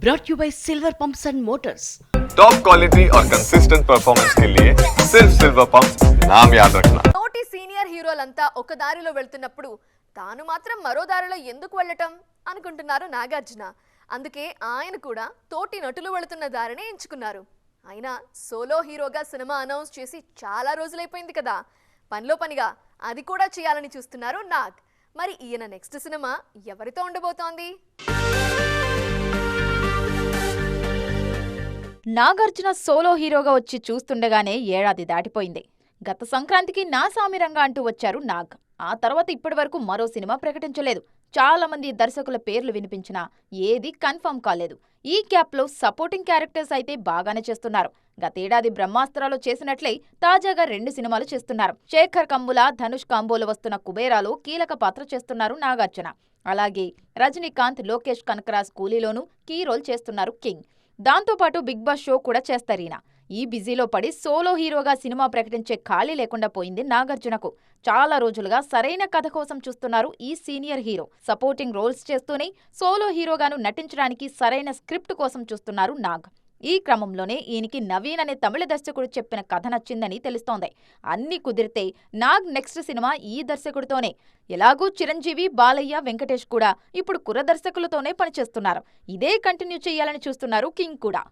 brought you by Silver Pumps and Motors. Top quality और consistent performance के लिए सिर्फ सिल्वर पंप नाम याद रखना తోటి సీనియర్ హీరోలంతా ఒక దారిలో వెళ్తున్నప్పుడు తాను మాత్రం మరో దారిలో ఎందుకు వెళ్ళటం అనుకుంటున్నారు నాగార్జున అందుకే ఆయన కూడా తోటి నటులు వెళుతున్న దారినే ఎంచుకున్నారు అయినా సోలో హీరోగా సినిమా అనౌన్స్ చేసి చాలా రోజులైపోయింది కదా పనిలో పనిగా అది కూడా చేయాలని చూస్తున్నారు నాగ్ మరి ఈయన నెక్స్ట్ సినిమా ఎవరితో ఉండబోతోంది నాగార్జున సోలో హీరోగా వచ్చి చూస్తుండగానే ఏడాది దాటిపోయింది. గత సంక్రాంతికి నా సామిరంగా అంటూ వచ్చారు నాగ్. ఆ తర్వాత ఇప్పటి వరకు మరో సినిమా ప్రకటించలేదు. చాలా మంది దర్శకుల పేర్లు వినిపించినా ఏది కన్ఫర్మ్ కాలేదు. ఈ గ్యాప్లో సపోర్టింగ్ క్యారెక్టర్స్ అయితే బాగానే చేస్తున్నారు. గతేడాది బ్రహ్మాస్త్రాలు చేసినట్లే తాజాగా రెండు సినిమాలు చేస్తున్నారు. శేఖర్ కంబుల ధనుష్ కాంబోలు వస్తున్న కుబేరాలో కీలక పాత్ర చేస్తున్నారు నాగార్జున. అలాగే రజనీకాంత్ లోకేష్ కనకరాజ్ కూలీలోనూ కీ రోల్ చేస్తున్నారు కింగ్. దాంతోపాటు బిగ్ బాస్ షో కూడా చేస్తారీనా ఈ బిజీలో పడి సోలో హీరోగా సినిమా ప్రకటించే ఖాళీ లేకుండా పోయింది నాగార్జునకు. చాలా రోజులుగా సరైన కథ కోసం చూస్తున్నారు ఈ సీనియర్ హీరో. సపోర్టింగ్ రోల్స్ చేస్తూనే సోలో హీరోగాను నటించడానికి సరైన స్క్రిప్ట్ కోసం చూస్తున్నారు నాగ్. ఈ క్రమంలోనే ఈయనకి నవీన్ అనే తమిళ దర్శకుడు చెప్పిన కథ నచ్చిందని తెలుస్తోంది. అన్ని కుదిరితే నాగ్ నెక్స్ట్ సినిమా ఈ దర్శకుడితోనే. ఎలాగూ చిరంజీవి బాలయ్య వెంకటేష్ కూడా ఇప్పుడు కుర దర్శకులతోనే పనిచేస్తున్నారు. ఇదే కంటిన్యూ చేయాలని చూస్తున్నారు కింగ్ కూడా.